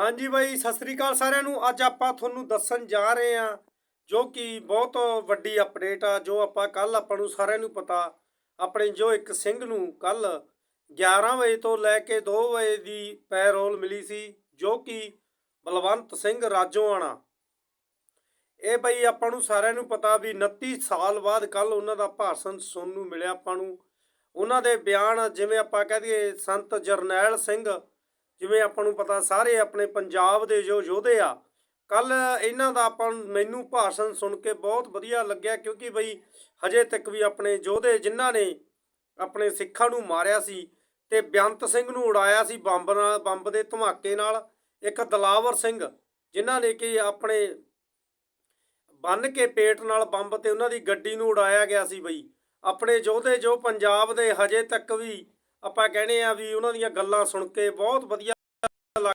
ਹਾਂਜੀ ਬਾਈ, ਸਤਿ ਸ੍ਰੀ ਅਕਾਲ ਸਾਰਿਆਂ ਨੂੰ। ਅੱਜ ਆਪਾਂ ਤੁਹਾਨੂੰ ਦੱਸਣ ਜਾ ਰਹੇ ਹਾਂ ਜੋ ਕਿ ਬਹੁਤ ਵੱਡੀ ਅਪਡੇਟ ਆ, ਜੋ ਆਪਾਂ ਕੱਲ ਆਪਾਂ ਨੂੰ ਸਾਰਿਆਂ ਨੂੰ ਪਤਾ, ਆਪਣੇ ਜੋ ਇੱਕ ਸਿੰਘ ਨੂੰ ਕੱਲ 11 ਵਜੇ ਤੋਂ ਲੈ ਕੇ 2 ਵਜੇ ਦੀ ਪੈਰੋਲ ਮਿਲੀ ਸੀ, ਜੋ ਕਿ ਬਲਵੰਤ ਸਿੰਘ ਰਾਜੋਆਣਾ। ਇਹ ਬਈ ਆਪਾਂ ਨੂੰ ਸਾਰਿਆਂ ਨੂੰ ਪਤਾ ਵੀ 29 ਸਾਲ ਬਾਅਦ ਕੱਲ ਉਹਨਾਂ ਦਾ ਭਾਸ਼ਣ ਸੁਣਨ ਨੂੰ ਮਿਲਿਆ ਆਪਾਂ ਨੂੰ। ਉਹਨਾਂ ਦੇ ਬਿਆਨ ਜਿਵੇਂ ਆਪਾਂ ਕਹਿ ਦਈਏ, ਸੰਤ ਜਰਨੈਲ ਸਿੰਘ ਜਿਵੇਂ ਆਪਾਂ ਨੂੰ ਪਤਾ ਸਾਰੇ ਆਪਣੇ ਪੰਜਾਬ ਦੇ ਜੋ ਯੋਧੇ ਆ ਕੱਲ ਇਹਨਾਂ ਦਾ ਆਪਾਂ ਮੈਨੂੰ ਭਾਸ਼ਣ ਸੁਣ ਕੇ ਬਹੁਤ ਵਧੀਆ ਲੱਗਿਆ ਕਿਉਂਕਿ ਬਈ ਹਜੇ ਤੱਕ ਵੀ ਆਪਣੇ ਯੋਧੇ ਜਿਨ੍ਹਾਂ ਨੇ ਆਪਣੇ ਸਿੱਖਾਂ ਨੂੰ ਮਾਰਿਆ ਸੀ ਤੇ ਬੇਅੰਤ ਸਿੰਘ ਨੂੰ ਉਡਾਇਆ ਸੀ ਬੰਬ ਨਾਲ, ਬੰਬ ਦੇ ਧਮਾਕੇ ਨਾਲ, ਇੱਕ ਦਲਾਵਰ ਸਿੰਘ ਜਿਨ੍ਹਾਂ ਨੇ ਕਿ ਆਪਣੇ ਬੰਨ ਕੇ ਪੇਟ ਨਾਲ ਬੰਬ ਤੇ ਉਹਨਾਂ ਦੀ ਗੱਡੀ ਨੂੰ ਉਡਾਇਆ ਗਿਆ ਸੀ ਬਈ। ਆਪਣੇ ਯੋਧੇ ਜੋ ਪੰਜਾਬ ਦੇ ਹਜੇ ਤੱਕ ਵੀ ਆਪਾਂ ਕਹਿੰਦੇ ਆ ਵੀ ਉਹਨਾਂ ਦੀਆਂ ਗੱਲਾਂ ਸੁਣ ਕੇ ਬਹੁਤ ਵਧੀਆ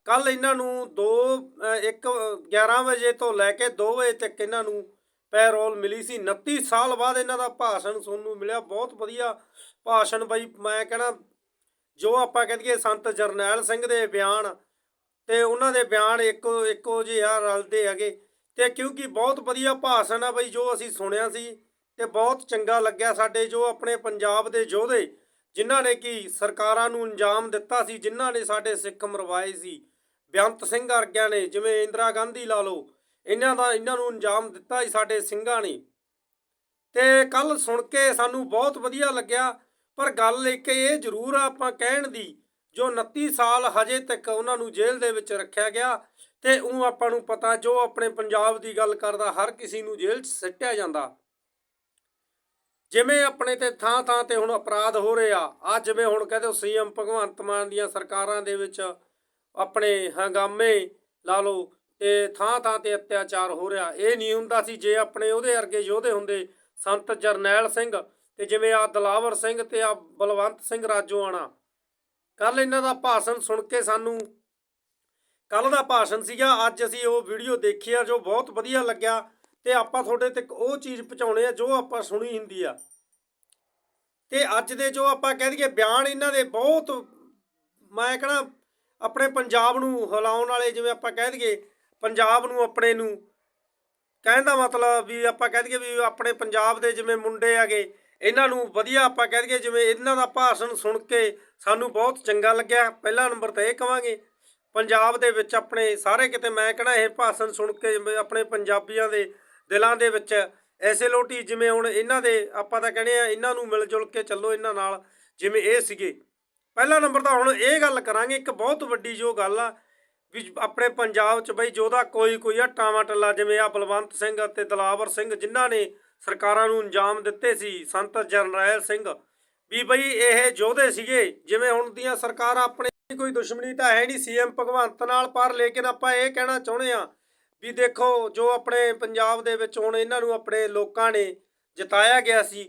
ਕੱਲ ਇਹਨਾਂ ਨੂੰ 2 1 11 ਵਜੇ ਤੋਂ ਲੈ ਕੇ 2 ਵਜੇ ਤੱਕ ਇਹਨਾਂ ਨੂੰ ਪੈਰੋਲ ਮਿਲੀ ਸੀ। 29 ਸਾਲ ਬਾਅਦ ਇਹਨਾਂ ਦਾ ਭਾਸ਼ਣ ਸੁਣਨ ਨੂੰ ਮਿਲਿਆ। ਬਹੁਤ ਵਧੀਆ ਭਾਸ਼ਣ ਬਈ, ਮੈਂ ਕਹਿਣਾ ਜੋ ਆਪਾਂ ਕਹਿ ਸੰਤ ਜਰਨੈਲ ਸਿੰਘ ਦੇ ਬਿਆਨ ਤੇ ਉਹਨਾਂ ਦੇ ਬਿਆਨ ਇੱਕੋ ਇੱਕੋ ਜਿਹੇ ਆ, ਰਲਦੇ ਹੈਗੇ। ਤੇ ਕਿਉਂਕਿ ਬਹੁਤ ਵਧੀਆ ਭਾਸ਼ਣ ਆ ਬਈ, ਜੋ ਅਸੀਂ ਸੁਣਿਆ ਸੀ ਤੇ ਬਹੁਤ ਚੰਗਾ ਲੱਗਿਆ ਸਾਡੇ ਜੋ ਆਪਣੇ ਪੰਜਾਬ ਦੇ ਯੋਧੇ ਜਿਨ੍ਹਾਂ ਨੇ ਕਿ ਸਰਕਾਰਾਂ ਨੂੰ ਅੰਜਾਮ ਦਿੱਤਾ ਸੀ, ਜਿਨ੍ਹਾਂ ਨੇ ਸਾਡੇ ਸਿੱਖ ਮਰਵਾਏ ਸੀ ਬੇਅੰਤ ਸਿੰਘ ਵਰਗਿਆਂ ਨੇ, ਜਿਵੇਂ ਇੰਦਰਾ ਗਾਂਧੀ ਲਾ ਲਓ, ਇਹਨਾਂ ਦਾ, ਇਹਨਾਂ ਨੂੰ ਅੰਜਾਮ ਦਿੱਤਾ ਹੀ ਸਾਡੇ ਸਿੰਘਾਂ ਨੇ। ਤੇ ਕੱਲ ਸੁਣ ਕੇ ਸਾਨੂੰ ਬਹੁਤ ਵਧੀਆ ਲੱਗਿਆ, ਪਰ ਗੱਲ ਇੱਕ ਇਹ ਜ਼ਰੂਰ ਆ ਆਪਾਂ ਕਹਿਣ ਦੀ, ਜੋ 29 ਸਾਲ ਹਜੇ ਤੱਕ ਉਹਨਾਂ ਨੂੰ ਜੇਲ੍ਹ ਦੇ ਵਿੱਚ ਰੱਖਿਆ ਗਿਆ, ਤੇ ਉਹ ਆਪਾਂ ਨੂੰ ਪਤਾ, ਜੋ ਆਪਣੇ ਪੰਜਾਬ ਦੀ ਗੱਲ ਕਰਦਾ, ਹਰ ਕਿਸੇ ਨੂੰ ਜੇਲ੍ਹ 'ਚ ਸਿੱਟਿਆ ਜਾਂਦਾ। ਜਿਵੇਂ ਆਪਣੇ ਤੇ ਥਾਂ ਥਾਂ ਤੇ ਹੁਣ ਅਪਰਾਧ ਹੋ ਰਹੇ ਆ ਜਿਵੇਂ ਹੁਣ ਕਹਿੰਦੇ ਸੀਐਮ ਭਗਵੰਤ ਮਾਨ ਦੀਆਂ ਸਰਕਾਰਾਂ ਦੇ ਵਿੱਚ ਆਪਣੇ ਹੰਗਾਮੇ ਲਾ ਲਓ ਤੇ ਥਾਂ ਥਾਂ ਤੇ ਅਤਿਆਚਾਰ ਹੋ ਰਿਹਾ, ਇਹ ਨਹੀਂ ਹੁੰਦਾ ਸੀ ਜੇ ਆਪਣੇ ਉਹਦੇ ਵਰਗੇ ਯੋਧੇ ਹੁੰਦੇ, ਸੰਤ ਜਰਨੈਲ ਸਿੰਘ ਤੇ ਜਿਵੇਂ ਆ ਦਲਾਵਰ ਸਿੰਘ ਤੇ ਆ ਬਲਵੰਤ ਸਿੰਘ ਰਾਜੋਆਣਾ। ਕੱਲ ਇਹਨਾਂ ਦਾ ਭਾਸ਼ਣ ਸੁਣ ਕੇ ਸਾਨੂੰ ਕੱਲ ਦਾ ਭਾਸ਼ਣ ਸੀਗਾ, ਅੱਜ ਅਸੀਂ ਉਹ ਵੀਡੀਓ ਦੇਖੀ ਆ ਜੋ ਬਹੁਤ ਵਧੀਆ ਲੱਗਿਆ। ਤੇ ਆਪਾਂ ਤੁਹਾਡੇ ਤੱਕ ਉਹ ਚੀਜ਼ ਪਹੁੰਚਾਉਣੇ ਆ, ਜੋ ਆਪਾਂ ਸੁਣੀ ਹੁੰਦੀ ਆ। ਤੇ ਅੱਜ ਦੇ ਜੋ ਆਪਾਂ ਕਹਿ ਦਈਏ ਬਿਆਨ ਇਹਨਾਂ ਦੇ ਬਹੁਤ, ਮੈਂ ਕਹਣਾ ਆਪਣੇ ਪੰਜਾਬ ਨੂੰ ਹਿਲਾਉਣ ਵਾਲੇ, ਜਿਵੇਂ ਆਪਾਂ ਕਹਿ ਦਈਏ ਪੰਜਾਬ ਨੂੰ ਆਪਣੇ ਨੂੰ, ਕਹਿਣ ਦਾ ਮਤਲਬ ਵੀ ਆਪਾਂ ਕਹਿ ਦਈਏ ਵੀ ਆਪਣੇ ਪੰਜਾਬ ਦੇ ਜਿਵੇਂ ਮੁੰਡੇ ਹੈਗੇ, ਇਹਨਾਂ ਨੂੰ ਵਧੀਆ ਆਪਾਂ ਕਹਿ ਦਈਏ ਜਿਵੇਂ ਇਹਨਾਂ ਦਾ ਭਾਸ਼ਣ ਸੁਣ ਕੇ ਸਾਨੂੰ ਬਹੁਤ ਚੰਗਾ ਲੱਗਿਆ। ਪਹਿਲਾ ਨੰਬਰ ਤਾਂ ਇਹ ਕਵਾਂਗੇ, ਪੰਜਾਬ ਦੇ ਵਿੱਚ ਆਪਣੇ ਸਾਰੇ ਕਿਤੇ ਮੈਂ ਕਹਣਾ ਇਹ ਭਾਸ਼ਣ ਸੁਣ ਕੇ ਆਪਣੇ ਪੰਜਾਬੀਆਂ ਦੇ ਦਿਲਾਂ ਦੇ ਵਿੱਚ ਐਸੇ ਲੋਟੀ ਜਿਵੇਂ ਹੁਣ ਇਹਨਾਂ ਦੇ, ਆਪਾਂ ਤਾਂ ਕਹਿੰਦੇ ਆ ਇਹਨਾਂ ਨੂੰ ਮਿਲ ਜੁਲ ਕੇ ਚੱਲੋ ਇਹਨਾਂ ਨਾਲ, ਜਿਵੇਂ ਇਹ ਸੀਗੇ। ਪਹਿਲਾ ਨੰਬਰ ਤਾਂ ਹੁਣ ਇਹ ਗੱਲ ਕਰਾਂਗੇ, ਇੱਕ ਬਹੁਤ ਵੱਡੀ ਜੋ ਗੱਲ ਆ, ਵੀ ਆਪਣੇ ਪੰਜਾਬ 'ਚ ਬਈ ਜੋਦਾ ਕੋਈ ਕੋਈ ਆ, ਟਾਵਾ ਟੱਲਾ ਜਿਵੇਂ ਆ ਬਲਵੰਤ ਸਿੰਘ ਅਤੇ ਦਲਾਵਰ ਸਿੰਘ ਜਿਨ੍ਹਾਂ ਨੇ ਸਰਕਾਰਾਂ ਨੂੰ ਅੰਜਾਮ ਦਿੱਤੇ ਸੀ, ਸੰਤ ਜਰਨੈਲ ਸਿੰਘ, ਵੀ ਬਈ ਇਹ ਯੋਧੇ ਸੀਗੇ, ਜਿਵੇਂ ਹੁਣ ਦੀਆਂ ਸਰਕਾਰਾਂ ਆਪਣੇ ਕੋਈ ਦੁਸ਼ਮਣੀ ਤਾਂ ਹੈ ਨਹੀਂ ਸੀਐਮ ਭਗਵੰਤ ਨਾਲ ਪਰ ਲੇਕਿਨ ਆਪਾਂ ਇਹ ਕਹਿਣਾ ਚਾਹੁੰਦੇ ਆ ਵੀ ਦੇਖੋ, ਜੋ ਆਪਣੇ ਪੰਜਾਬ ਦੇ ਵਿੱਚ ਹੁਣ ਇਹਨਾਂ ਨੂੰ ਆਪਣੇ ਲੋਕਾਂ ਨੇ ਜਿਤਾਇਆ ਗਿਆ ਸੀ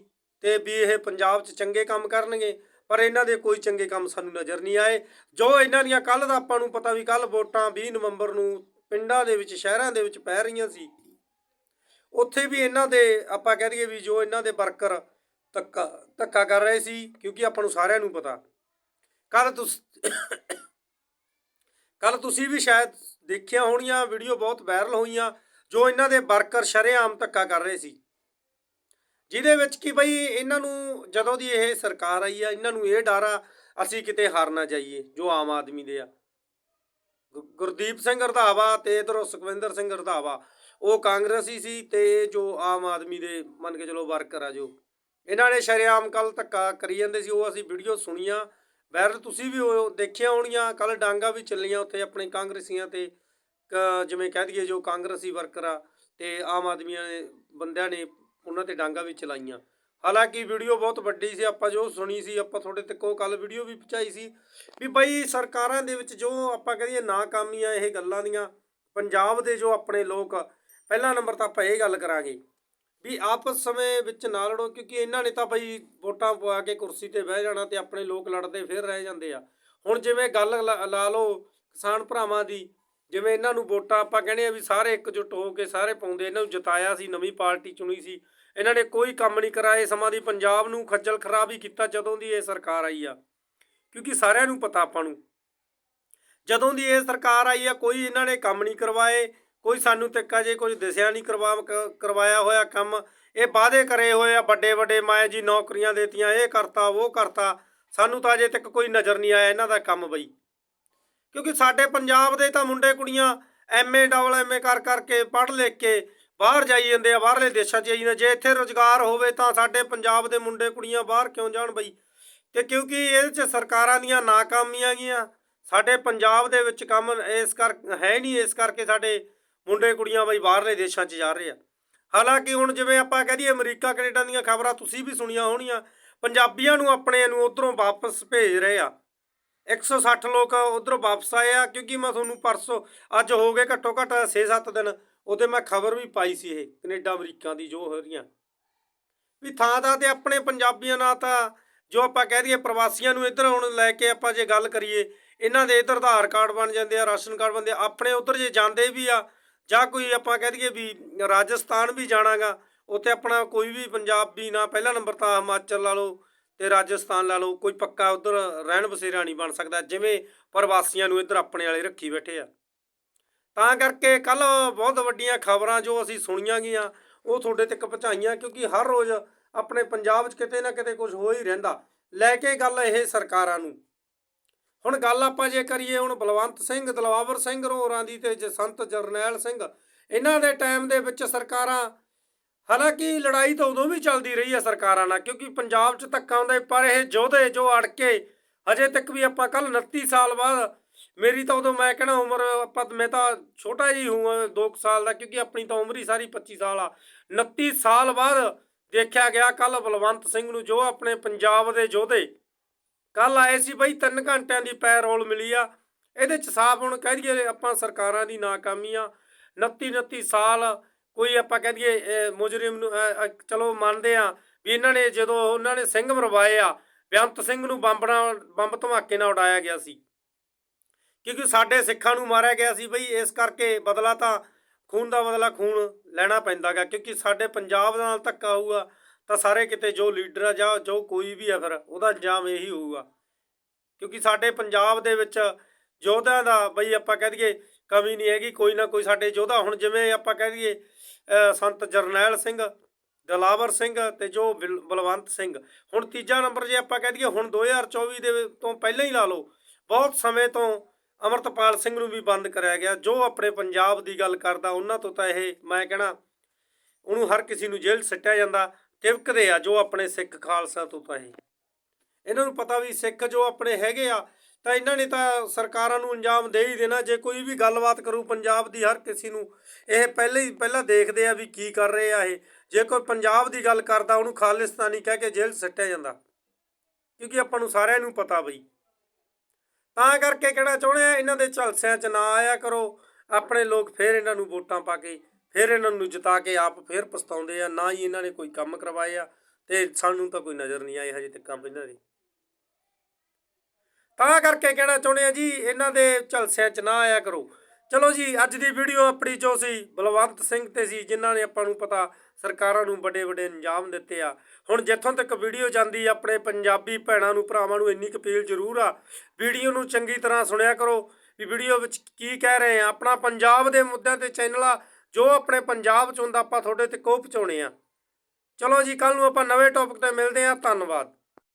ਤੇ ਵੀ ਇਹ ਪੰਜਾਬ 'ਚ ਚੰਗੇ ਕੰਮ ਕਰਨਗੇ, ਪਰ ਇਹਨਾਂ ਦੇ ਕੋਈ ਚੰਗੇ ਕੰਮ ਸਾਨੂੰ ਨਜ਼ਰ ਨਹੀਂ ਆਏ। ਜੋ ਇਹਨਾਂ ਦੀਆਂ ਕੱਲ ਦਾ ਆਪਾਂ ਨੂੰ ਪਤਾ ਵੀ ਕੱਲ ਵੋਟਾਂ 20 ਨਵੰਬਰ ਨੂੰ ਪਿੰਡਾਂ ਦੇ ਵਿੱਚ, ਸ਼ਹਿਰਾਂ ਦੇ ਵਿੱਚ ਪੈ ਰਹੀਆਂ ਸੀ। ਉੱਥੇ ਵੀ ਇਹਨਾਂ ਦੇ ਆਪਾਂ ਕਹਿ ਦਈਏ ਵੀ ਜੋ ਇਹਨਾਂ ਦੇ ਵਰਕਰ ਧੱਕਾ ਧੱਕਾ ਕਰ ਰਹੇ ਸੀ, ਕਿਉਂਕਿ ਆਪਾਂ ਨੂੰ ਸਾਰਿਆਂ ਨੂੰ ਪਤਾ। ਕੱਲ ਤੁਸੀਂ ਕੱਲ ਤੁਸੀਂ ਵੀ ਸ਼ਾਇਦ ਦੇਖੀਆਂ ਹੋਣੀਆਂ ਵੀਡੀਓ ਬਹੁਤ ਵਾਇਰਲ ਹੋਈਆਂ, ਜੋ ਇਹਨਾਂ ਦੇ ਵਰਕਰ ਸ਼ਰੇਆਮ ਧੱਕਾ ਕਰ ਰਹੇ ਸੀ। ਜਿਹਦੇ ਵਿੱਚ ਕਿ ਬਈ ਇਹਨਾਂ ਨੂੰ ਜਦੋਂ ਦੀ ਇਹ ਸਰਕਾਰ ਆਈ ਆ, ਇਹਨਾਂ ਨੂੰ ਇਹ ਡਰ ਆ, ਅਸੀਂ ਕਿਤੇ ਹਾਰ ਨਾ ਜਾਈਏ, ਜੋ ਆਮ ਆਦਮੀ ਦੇ ਆ। ਗੁਰਦੀਪ ਸਿੰਘ ਰਧਾਵਾ ਤੇ ਇਧਰੋਂ ਸੁਖਵਿੰਦਰ ਸਿੰਘ ਰਧਾਵਾ, ਉਹ ਕਾਂਗਰਸੀ ਸੀ ਤੇ ਜੋ ਆਮ ਆਦਮੀ ਦੇ ਮੰਨ ਕੇ ਚਲੋ ਵਰਕਰ ਆ ਜੋ। ਇਹਨਾਂ ਨੇ ਸ਼ਰੇਆਮ ਕੱਲ ਧੱਕਾ ਕਰੀ ਜਾਂਦੇ ਸੀ, ਉਹ ਅਸੀਂ ਵੀਡੀਓ ਸੁਣੀਆਂ ਵਾਇਰਲ ਤੁਸੀਂ ਵੀ ਉਹ ਦੇਖਿਆ ਹੋਣੀਆਂ ਕੱਲ ਡਾਂਗਾ ਵੀ ਚੱਲੀਆਂ ਉੱਥੇ ਆਪਣੇ ਕਾਂਗਰਸੀਆਂ ਤੇ। ਕ- ਜਿਵੇਂ ਕਹਿ ਦਈਏ ਜੋ ਕਾਂਗਰਸੀ ਵਰਕਰ ਆ ਤੇ ਆਮ ਆਦਮੀਆਂ ਦੇ ਬੰਦਿਆਂ ਨੇ ਉਹਨਾਂ ਤੇ ਡਾਂਗਾ ਵੀ ਚਲਾਈਆਂ। ਹਾਲਾਂਕਿ ਵੀਡੀਓ ਬਹੁਤ ਵੱਡੀ ਸੀ, ਆਪਾਂ ਜੋ ਸੁਣੀ ਸੀ, ਆਪਾਂ ਤੁਹਾਡੇ ਤੱਕ ਉਹ ਕੱਲ ਵੀਡੀਓ ਵੀ ਪਹੁੰਚਾਈ ਸੀ ਵੀ ਬਈ ਸਰਕਾਰਾਂ ਦੇ ਵਿੱਚ ਜੋ ਆਪਾਂ ਕਹੀਏ ਨਾਕਾਮੀਆਂ ਇਹ ਗੱਲਾਂ ਦੀਆਂ, ਪੰਜਾਬ ਦੇ ਜੋ ਆਪਣੇ ਲੋਕ, ਪਹਿਲਾ ਨੰਬਰ ਤਾਂ ਆਪਾਂ ਇਹ ਗੱਲ ਕਰਾਂਗੇ ਵੀ ਆਪਸ ਸਮੇਂ ਵਿੱਚ ਨਾ ਲੜੋ, ਕਿਉਂਕਿ ਇਹਨਾਂ ਨੇ ਤਾਂ ਬਈ ਵੋਟਾਂ ਪਵਾ ਕੇ ਕੁਰਸੀ ਤੇ ਬਹਿ ਜਾਣਾ ਤੇ ਆਪਣੇ ਲੋਕ ਲੜਦੇ ਫਿਰ ਰਹਿ ਜਾਂਦੇ ਆ। ਹੁਣ ਜਿਵੇਂ ਗੱਲ ਲਾ ਲਾ ਲਓ ਕਿਸਾਨ ਭਰਾਵਾਂ ਦੀ, ਜਿਵੇਂ ਇਹਨਾਂ ਨੂੰ ਵੋਟਾਂ ਆਪਾਂ ਕਹਿੰਦੇ ਆ ਵੀ ਸਾਰੇ ਇਕਜੁੱਟ ਹੋ ਕੇ ਸਾਰੇ ਪਾਉਂਦੇ, ਇਹਨਾਂ ਨੂੰ ਜਿਤਾਇਆ ਸੀ, ਨਵੀਂ ਪਾਰਟੀ ਚੁਣੀ ਸੀ, ਇਹਨਾਂ ਨੇ ਕੋਈ ਕੰਮ ਨਹੀਂ ਕਰਾਏ ਸਮਾਂ ਦੀ ਪੰਜਾਬ ਨੂੰ ਖੱਜਲ ਖਰਾਬ ਹੀ ਕੀਤਾ ਜਦੋਂ ਦੀ ਇਹ ਸਰਕਾਰ ਆਈ ਆ। ਕਿਉਂਕਿ ਸਾਰਿਆਂ ਨੂੰ ਪਤਾ ਆਪਾਂ ਨੂੰ। ਜਦੋਂ ਦੀ ਇਹ ਸਰਕਾਰ ਆਈ ਆ, ਕੋਈ ਇਹਨਾਂ ਨੇ ਕੰਮ ਨਹੀਂ ਕਰਵਾਏ ਕੋਈ ਸਾਨੂੰ ਤੇ ਜੇ, ਕੁਝ ਦਿਸਿਆ ਨਹੀਂ, ਕਰਵਾ, ਕ- ਕਰਵਾਇਆ ਹੋਇਆ ਕੰਮ। ਇਹ ਵਾਅਦੇ ਕਰੇ ਹੋਏ ਆ, ਵੱਡੇ ਵੱਡੇ ਮਾਇਆ ਜੀ ਨੌਕਰੀਆਂ ਦੇਤੀਆਂ, ਇਹ ਕਰਤਾ, ਉਹ ਕਰਤਾ। ਸਾਨੂੰ ਤਾਂ ਅਜੇ ਤੱਕ ਕੋਈ ਨਜ਼ਰ ਨਹੀਂ ਆਇਆ ਇਹਨਾਂ ਦਾ ਕੰਮ ਬਈ। ਕਿਉਂਕਿ ਸਾਡੇ ਪੰਜਾਬ ਦੇ ਤਾਂ ਮੁੰਡੇ ਕੁੜੀਆਂ ਐਮਏ ਡਬਲ ਐਮਏ ਕਰ ਕਰਕੇ ਪੜ੍ਹ ਲਿਖ ਕੇ ਬਾਹਰ ਜਾਈ ਜਾਂਦੇ ਆ, ਬਾਹਰਲੇ ਦੇਸ਼ਾਂ 'ਚ ਜਾਈ ਜਾਂਦੇ ਜੇ ਇੱਥੇ ਰੋਜ਼ਗਾਰ ਹੋਵੇ ਤਾਂ ਸਾਡੇ ਪੰਜਾਬ ਦੇ ਮੁੰਡੇ ਕੁੜੀਆਂ ਬਾਹਰ ਕਿਉਂ ਜਾਣ ਬਈ? ਤੇ ਕਿਉਂਕਿ ਇਹਦੇ 'ਚ ਸਰਕਾਰਾਂ ਦੀਆਂ ਨਾਕਾਮੀਆਂ ਗੀਆਂ ਸਾਡੇ ਪੰਜਾਬ ਦੇ ਵਿੱਚ ਕੰਮ ਇਸ ਕਰ, ਹੈ ਨਹੀਂ ਇਸ ਕਰਕੇ ਸਾਡੇ ਮੁੰਡੇ ਕੁੜੀਆਂ ਬਈ ਬਾਹਰਲੇ ਦੇਸ਼ਾਂ 'ਚ ਜਾ ਰਹੇ ਆ। ਹਾਲਾਂਕਿ ਹੁਣ ਜਿਵੇਂ ਆਪਾਂ ਕਹਿ ਦਈਏ ਅਮਰੀਕਾ, ਕੈਨੇਡਾ ਦੀਆਂ ਖਬਰਾਂ ਤੁਸੀਂ ਵੀ ਸੁਣੀਆਂ ਹੋਣੀਆਂ, ਪੰਜਾਬੀਆਂ ਨੂੰ ਆਪਣੇ ਨੂੰ ਉਧਰੋਂ ਵਾਪਸ ਭੇਜ ਰਹੇ ਆ। 160 ਲੋਕ ਉਧਰੋਂ ਵਾਪਸ ਆਏ ਆ, ਕਿਉਂਕਿ ਮੈਂ ਤੁਹਾਨੂੰ ਪਰਸੋਂ, ਅੱਜ ਹੋ ਗਏ ਘੱਟੋ ਘੱਟ 6-7 ਦਿਨ, ਉਹਦੇ ਮੈਂ ਖਬਰ ਵੀ ਪਾਈ ਸੀ ਇਹ, ਕੈਨੇਡਾ ਅਮਰੀਕਾ ਦੀ ਜੋ ਹੋ ਰਹੀਆਂ। ਵੀ ਥਾਂ ਥਾਂ ਤੇ ਆਪਣੇ ਪੰਜਾਬੀਆਂ ਨਾਲ ਤਾਂ ਜੋ ਆਪਾਂ ਕਹਿ ਦਈਏ ਪ੍ਰਵਾਸੀਆਂ ਨੂੰ ਇੱਧਰ ਹੁਣ ਲੈ ਕੇ ਆਪਾਂ ਜੇ ਗੱਲ ਕਰੀਏ, ਇਹਨਾਂ ਦੇ ਇੱਧਰ ਆਧਾਰ ਕਾਰਡ ਬਣ ਜਾਂਦੇ ਆ, ਰਾਸ਼ਨ ਕਾਰਡ ਬਣਦੇ ਆਪਣੇ ਉੱਧਰ ਜੇ ਜਾਂਦੇ ਵੀ ਆ ਜਾਂ ਕੋਈ ਆਪਾਂ ਕਹਿ ਦਈਏ ਵੀ ਰਾਜਸਥਾਨ ਵੀ ਜਾਣਾਗਾ, ਉੱਥੇ ਆਪਣਾ ਕੋਈ ਵੀ ਪੰਜਾਬੀ ਨਾ ਪਹਿਲਾ ਨੰਬਰ ਤਾਂ ਹਿਮਾਚਲ ਲਾ ਲਓ ਤੇ ਰਾਜਸਥਾਨ ਲਾ ਲਓ, ਕੋਈ ਪੱਕਾ ਉਧਰ ਰਹਿਣ ਬਸੇਰਾ ਨਹੀਂ ਬਣ ਸਕਦਾ, ਜਿਵੇਂ ਪ੍ਰਵਾਸੀਆਂ ਨੂੰ ਇੱਧਰ ਆਪਣੇ ਵਾਲੇ ਰੱਖੀ ਬੈਠੇ ਆ। ਤਾਂ ਕਰਕੇ ਕੱਲ ਬਹੁਤ ਵੱਡੀਆਂ ਖਬਰਾਂ ਜੋ ਅਸੀਂ ਸੁਣੀਆਂ ਗਈਆਂ, ਉਹ ਤੁਹਾਡੇ ਤੱਕ ਪਹੁੰਚਾਈਆਂ, ਕਿਉਂਕਿ ਹਰ ਰੋਜ਼ ਆਪਣੇ ਪੰਜਾਬ 'ਚ ਕਿਤੇ ਨਾ ਕਿਤੇ ਕੁਝ ਹੋ ਹੀ ਰਹਿੰਦਾ। ਲੈ ਕੇ ਗੱਲ ਇਹ ਸਰਕਾਰਾਂ ਨੂੰ ਹੁਣ ਗੱਲ ਆਪਾਂ ਜੇ ਕਰੀਏ ਹੁਣ ਬਲਵੰਤ ਸਿੰਘ, ਦਲਵਾਵਰ ਸਿੰਘ ਹੋਰਾਂ ਦੀ ਤੇ ਜਸੰਤ ਜਰਨੈਲ ਸਿੰਘ, ਇਹਨਾਂ ਦੇ ਟਾਈਮ ਦੇ ਵਿੱਚ ਸਰਕਾਰਾਂ, ਹਾਲਾਂਕਿ ਲੜਾਈ ਤਾਂ ਉਦੋਂ ਵੀ ਚੱਲਦੀ ਰਹੀ ਹੈ ਸਰਕਾਰਾਂ ਨਾਲ, ਕਿਉਂਕਿ ਪੰਜਾਬ 'ਚ ਧੱਕਾ ਹੁੰਦਾ ਪਰ ਇਹ ਯੋਧੇ ਜੋ ਅੜ ਕੇ ਹਜੇ ਤੱਕ ਵੀ ਆਪਾਂ ਕੱਲ 29 ਸਾਲ ਬਾਅਦ, ਮੇਰੀ ਤਾਂ ਉਦੋਂ ਮੈਂ ਕਹਿਣਾ ਉਮਰ, ਆਪਾਂ ਮੈਂ ਤਾਂ ਛੋਟਾ ਜੀ ਹੂੰ 2 ਸਾਲ ਦਾ, ਕਿਉਂਕਿ ਆਪਣੀ ਤਾਂ ਉਮਰ ਹੀ ਸਾਰੀ 25 ਸਾਲ ਆ। 29 ਸਾਲ ਬਾਅਦ ਦੇਖਿਆ ਗਿਆ ਕੱਲ ਬਲਵੰਤ ਸਿੰਘ ਨੂੰ ਜੋ ਆਪਣੇ ਪੰਜਾਬ ਦੇ ਯੋਧੇ ਕੱਲ ਆਏ ਸੀ ਬਈ 3 ਘੰਟਿਆਂ ਦੀ ਪੈਰੋਲ ਮਿਲੀ ਆ। ਇਹਦੇ ਚ ਸਾਫ਼ ਹੁਣ ਕਹਿ ਦਈਏ ਆਪਾਂ ਸਰਕਾਰਾਂ ਦੀ ਨਾਕਾਮੀ ਆ। 29 29 ਸਾਲ ਕੋਈ ਆਪਾਂ ਕਹਿ ਦਈਏ, ਇਹ ਮੁਜਰਮ ਨੂੰ ਚਲੋ ਮੰਨਦੇ ਆ ਵੀ ਇਹਨਾਂ ਨੇ ਜਦੋਂ ਉਹਨਾਂ ਨੇ ਸਿੰਘ ਮਰਵਾਏ ਆ, ਬੇਅੰਤ ਸਿੰਘ ਨੂੰ ਬੰਬ ਨਾਲ ਬੰਬ ਧਮਾਕੇ ਨਾਲ ਉਡਾਇਆ ਗਿਆ ਸੀ। ਕਿਉਂਕਿ ਸਾਡੇ ਸਿੱਖਾਂ ਨੂੰ ਮਾਰਿਆ ਗਿਆ ਸੀ ਬਈ, ਇਸ ਕਰਕੇ ਬਦਲਾ ਤਾਂ ਖੂਨ ਦਾ ਬਦਲਾ ਖੂਨ ਲੈਣਾ ਪੈਂਦਾਗਾ, ਕਿਉਂਕਿ ਸਾਡੇ ਪੰਜਾਬ ਨਾਲ ਧੱਕਾ ਹੋਊਗਾ। ਤਾਂ ਸਾਰੇ ਕਿਤੇ ਜੋ ਲੀਡਰ ਆ ਜਾਂ ਜੋ ਕੋਈ ਵੀ ਆ ਫਿਰ ਉਹਦਾ ਅੰਜਾਮ ਇਹੀ ਹੋਊਗਾ। ਕਿਉਂਕਿ ਸਾਡੇ ਪੰਜਾਬ ਦੇ ਵਿੱਚ ਯੋਧਿਆਂ ਦਾ ਬਈ ਆਪਾਂ ਕਹਿ ਦਈਏ ਕਮੀ ਨਹੀਂ ਹੈਗੀ, ਕੋਈ ਨਾ ਕੋਈ ਸਾਡੇ ਯੋਧਾ। ਹੁਣ ਜਿਵੇਂ ਆਪਾਂ ਕਹਿ ਦਈਏ ਸੰਤ ਜਰਨੈਲ ਸਿੰਘ, ਦਲਾਵਰ ਸਿੰਘ ਤੇ ਜੋ ਬਿਲ- ਬਲਵੰਤ ਸਿੰਘ। ਹੁਣ ਤੀਜਾ ਨੰਬਰ ਜੇ ਆਪਾਂ ਕਹਿ ਦਈਏ, ਹੁਣ 2024 ਦੇ ਤੋਂ ਪਹਿਲਾਂ ਹੀ ਲਾ ਲਓ, ਬਹੁਤ ਸਮੇਂ ਤੋਂ ਅਮਰਤਪਾਲ ਸਿੰਘ ਨੂੰ ਵੀ ਬੰਦ ਕਰਿਆ ਗਿਆ। ਜੋ ਆਪਣੇ ਪੰਜਾਬ ਦੀ ਗੱਲ ਕਰਦਾ, ਉਹਨਾਂ ਤੋਂ ਤਾਂ ਇਹ ਮੈਂ ਕਹਿਣਾ, ਉਹਨੂੰ ਹਰ ਕਿਸੇ ਨੂੰ ਜੇਲ੍ਹ 'ਚ ਸਿੱਟਿਆ ਜਾਂਦਾ। ਤਿਵਕਦੇ ਆ ਜੋ ਆਪਣੇ ਸਿੱਖ ਖਾਲਸਾ ਤੋਂ ਤਾਂ ਇਹ ਇਹਨਾਂ ਨੂੰ ਪਤਾ ਵੀ ਸਿੱਖ ਜੋ ਆਪਣੇ ਹੈਗੇ ਆ, ਤਾਂ ਇਹਨਾਂ ਨੇ ਤਾਂ ਸਰਕਾਰਾਂ ਨੂੰ ਅੰਜਾਮ ਦੇ ਹੀ ਦੇਣਾ। ਜੇ ਕੋਈ ਵੀ ਗੱਲਬਾਤ ਕਰੂ ਪੰਜਾਬ ਦੀ, ਹਰ ਕਿਸੇ ਨੂੰ ਇਹ ਪਹਿਲੇ ਹੀ, ਪਹਿਲਾਂ ਦੇਖਦੇ ਆ ਵੀ ਕੀ ਕਰ ਰਹੇ ਆ ਇਹ। ਜੇ ਕੋਈ ਪੰਜਾਬ ਦੀ ਗੱਲ ਕਰਦਾ, ਉਹਨੂੰ ਖਾਲਿਸਤਾਨੀ ਕਹਿ ਕੇ ਜੇਲ੍ਹ 'ਚ ਸਿੱਟਿਆ ਜਾਂਦਾ। ਕਿਉਂਕਿ ਆਪਾਂ ਨੂੰ ਸਾਰਿਆਂ ਨੂੰ ਪਤਾ ਬਈ। ਤਾਂ ਕਰਕੇ ਕਹਿਣਾ ਚਾਹੁੰਦੇ ਆ, ਇਹਨਾਂ ਦੇ ਝਲਸਿਆਂ 'ਚ ਨਾ ਆਇਆ ਕਰੋ। ਆਪਣੇ ਲੋਕ ਫੇਰ ਇਹਨਾਂ ਨੂੰ ਵੋਟਾਂ ਪਾ ਕੇ ਫਿਰ ਇਹਨਾਂ ਨੂੰ ਜਿਤਾ ਕੇ ਆਪ ਫਿਰ ਪਛਤਾਉਂਦੇ ਆ, ਨਾ ਹੀ ਇਹਨਾਂ ਨੇ ਕੋਈ ਕੰਮ ਕਰਵਾਏ ਆ ਤੇ ਸਾਨੂੰ ਤਾਂ ਕੋਈ ਨਜ਼ਰ ਨਹੀਂ ਆਏ ਹਜੇ ਤੱਕ ਕੰਮ ਇਹਨਾਂ ਦੀ। ਤਾਂ ਕਰਕੇ ਕਹਿਣਾ ਚਾਹੁੰਦੇ ਆ ਜੀ, ਇਹਨਾਂ ਦੇ ਝਲਸਿਆਂ 'ਚ ਨਾ ਆਇਆ ਕਰੋ। ਚਲੋ ਜੀ, ਅੱਜ ਦੀ ਵੀਡੀਓ ਆਪਣੀ ਜੋ ਸੀ, ਬਲਵੰਤ ਸਿੰਘ ਤੇ ਸੀ, ਜਿਨ੍ਹਾਂ ਨੇ ਆਪਾਂ ਨੂੰ ਪਤਾ ਸਰਕਾਰਾਂ ਨੂੰ ਵੱਡੇ ਵੱਡੇ ਅੰਜਾਮ ਦਿੱਤੇ ਆ। ਹੁਣ ਜਿੱਥੋਂ ਤੱਕ ਵੀਡੀਓ ਜਾਂਦੀ ਆਪਣੇ ਪੰਜਾਬੀ ਭੈਣਾਂ ਨੂੰ, ਭਰਾਵਾਂ ਨੂੰ ਇੰਨੀ ਕੁ ਅਪੀਲ ਜ਼ਰੂਰ ਆ। ਵੀਡੀਓ ਨੂੰ ਚੰਗੀ ਤਰ੍ਹਾਂ ਸੁਣਿਆ ਕਰੋ ਵੀ ਵੀਡੀਓ ਵਿੱਚ ਕੀ ਕਹਿ ਰਹੇ ਆ, ਆਪਣਾ ਪੰਜਾਬ ਦੇ ਮੁੱਦਿਆਂ ਤੇ ਚੈਨਲ ਆ ਜੋ ਆਪਣੇ ਪੰਜਾਬ ਚ ਹੁੰਦਾ, ਆਪਾਂ ਤੁਹਾਡੇ ਤੇ ਕੋਹ ਪਹੁੰਚਾਉਣੇ ਆ। ਚਲੋ ਜੀ ਕੱਲ ਨੂੰ ਆਪਾਂ ਨਵੇਂ ਟੌਪਿਕ ਤੇ ਮਿਲਦੇ ਆ ਧੰਨਵਾਦ।